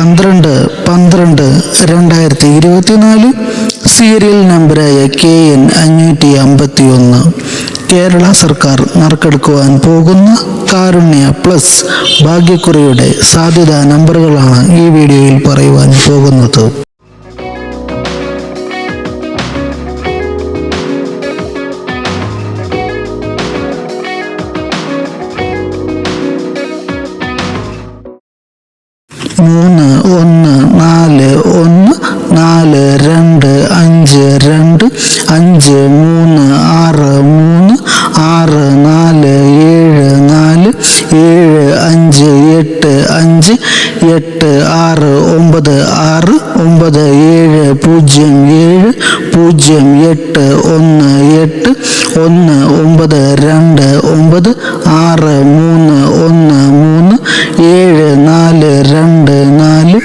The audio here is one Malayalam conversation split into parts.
പന്ത്രണ്ട് പന്ത്രണ്ട് രണ്ടായിരത്തി ഇരുപത്തിനാല് സീരിയൽ നമ്പറായ കെ എൻ അഞ്ഞൂറ്റി അമ്പത്തി ഒന്ന് കേരള സർക്കാർ നറുക്കെടുക്കുവാൻ പോകുന്ന കാരുണ്യ പ്ലസ് ഭാഗ്യക്കുറിയുടെ സാധ്യതാ നമ്പറുകളാണ് ഈ വീഡിയോയിൽ പറയുവാൻ പോകുന്നത്. മൂന്ന് ഒന്ന് നാല് ഒന്ന് നാല് രണ്ട് അഞ്ച് രണ്ട് അഞ്ച് മൂന്ന് ആറ് മൂന്ന് ആറ് നാല് ഏഴ് നാല് ഏഴ് അഞ്ച് എട്ട് അഞ്ച് എട്ട് ആറ് ഒമ്പത് ആറ് ഒമ്പത് ഏഴ് പൂജ്യം ഏഴ് പൂജ്യം എട്ട് ഒന്ന് എട്ട് ഒന്ന് ഒമ്പത് രണ്ട് ഒമ്പത് ആറ് മൂന്ന് ഒന്ന് മൂന്ന് ഏഴ് നാല് രണ്ട് നാല്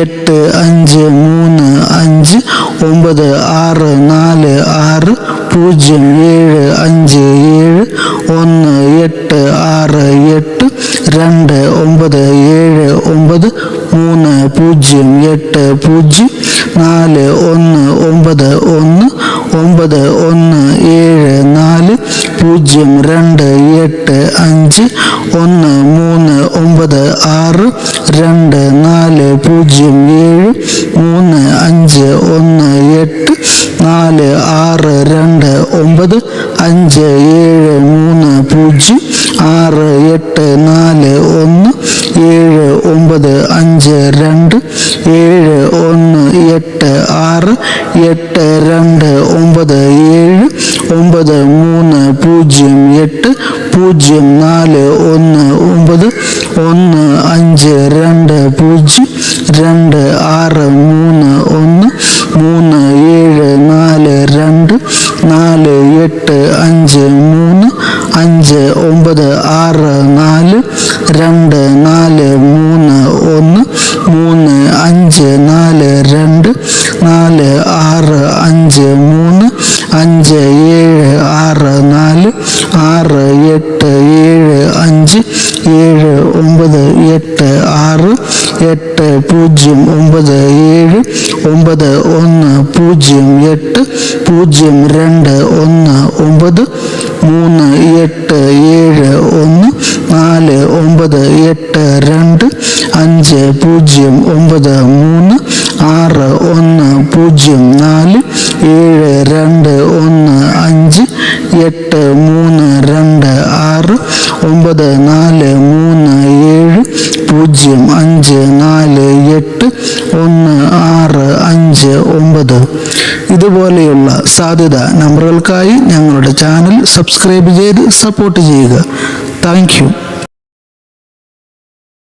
എട്ട് അഞ്ച് മൂന്ന് അഞ്ച് ഒമ്പത് ആറ് നാല് ആറ് പൂജ്യം ഏഴ് അഞ്ച് ഏഴ് ഒന്ന് എട്ട് ആറ് എട്ട് രണ്ട് ഒമ്പത് ഏഴ് ഒമ്പത് മൂന്ന് പൂജ്യം എട്ട് പൂജ്യം നാല് ഒന്ന് ഒമ്പത് ഒന്ന് ഒമ്പത് ഒന്ന് ഏഴ് പൂജ്യം രണ്ട് എട്ട് അഞ്ച് ഒന്ന് മൂന്ന് ഒമ്പത് ആറ് രണ്ട് നാല് പൂജ്യം ഏഴ് മൂന്ന് അഞ്ച് ഒന്ന് എട്ട് നാല് ആറ് രണ്ട് ഒമ്പത് അഞ്ച് ഏഴ് മൂന്ന് പൂജ്യം ആറ് എട്ട് നാല് ഒന്ന് ഏഴ് ഒമ്പത് അഞ്ച് രണ്ട് ഏഴ് ഒന്ന് എട്ട് ആറ് എട്ട് രണ്ട് ഒമ്പത് ഏഴ് ഒമ്പത് മൂന്ന് പൂജ്യം എട്ട് പൂജ്യം നാല് ഒന്ന് ഒമ്പത് ഒന്ന് അഞ്ച് രണ്ട് പൂജ്യം രണ്ട് ആറ് മൂന്ന് ഒന്ന് മൂന്ന് ഏഴ് നാല് രണ്ട് നാല് എട്ട് അഞ്ച് മൂന്ന് അഞ്ച് ഒമ്പത് ആറ് നാല് രണ്ട് നാല് അഞ്ച് മൂന്ന് അഞ്ച് ഏഴ് ആറ് നാല് ആറ് എട്ട് പൂജ്യം ഒമ്പത് ഏഴ് ഒമ്പത് ഒന്ന് പൂജ്യം എട്ട് പൂജ്യം രണ്ട് ഒന്ന് ഒമ്പത് മൂന്ന് എട്ട് ഏഴ് ഒന്ന് നാല് ഒമ്പത് എട്ട് രണ്ട് അഞ്ച് പൂജ്യം ഒമ്പത് മൂന്ന് ആറ് ഒന്ന് പൂജ്യം നാല് ഏഴ് രണ്ട് ഒന്ന് അഞ്ച് എട്ട് മൂന്ന് രണ്ട് ആറ് ഒമ്പത് നാല് മൂന്ന് പൂജ്യം അഞ്ച് നാല് എട്ട് ഒന്ന് ആറ് അഞ്ച് ഒമ്പത്. ഇതുപോലെയുള്ള സാധ്യത നമ്പറുകൾക്കായി ഞങ്ങളുടെ ചാനൽ സബ്സ്ക്രൈബ് ചെയ്ത് സപ്പോർട്ട് ചെയ്യുക. താങ്ക്